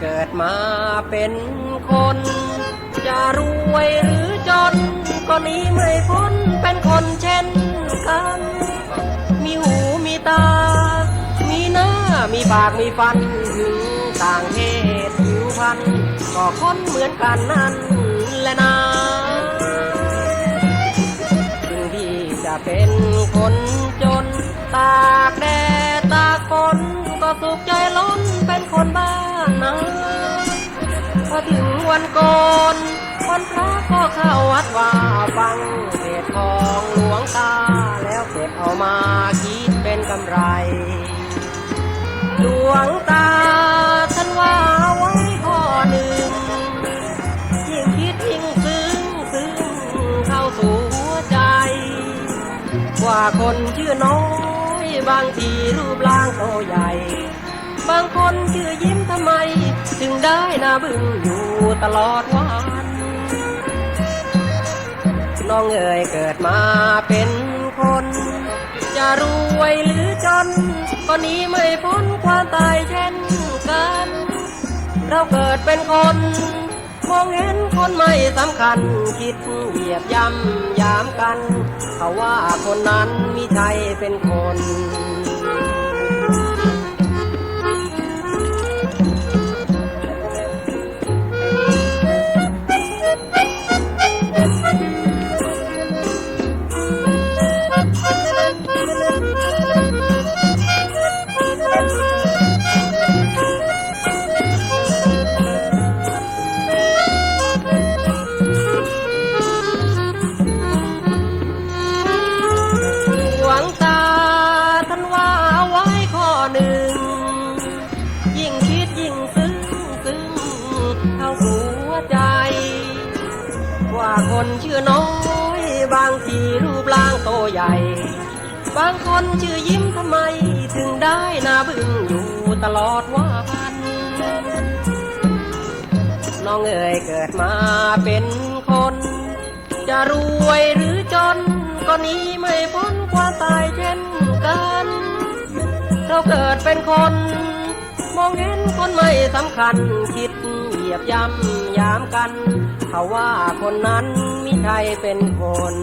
เกิดมาเป็นคน จะรวยหรือจน ก็หนี้ไม่พ้นเป็นคนเช่นกัน มีหูมีตา มีหน้า มีปาก มีฟันถึงต่างเพศผิวพันธุ์ก็คนเหมือนกันนั่นแหละนะถึงที่จะเป็น พอถึงวันโกนวันพระก็เข้าวัดว่าฟังเศน์ของหลวงตา แล้วเก็บเอามาคิดเป็นกำไร หลวงตาท่านว่าไว้ข้อหนึ่งยิ่งคิดยิ่งซึ้งซึ้งเข้าสู่หัวใจ ว่าคนชื่อน้อยบางทีรูปร่างโตใหญ่ ได้นาบึ้งอยู่ตลอดวันน้องเอ๋ยเกิดมาเป็นคน จะรวยหรือจน ก็นี้ไม่พ้นความตายเช่นกัน เราเกิดเป็นคน มองเห็นคนไม่สำคัญ คิดเหยียบย่ำยามกัน เขาว่าคนนั้นมิใช่เป็นคน ว่าคนชื่อน้อยบางทีรูปร่างโตใหญ่ บางคนชื่อยิ้มทำไม ถึงได้นาบึ้งอยู่ตลอดวันน้องเอ๋ยเกิดมาเป็นคน จะรวยหรือจน ก็นี้ไม่พ้นความตายเช่นกันเราเกิดเป็นคน มองเห็นคนไม่สำคัญคิด ยบย่ำยามกัน เขาว่าคนนั้นมิใช่เป็นคน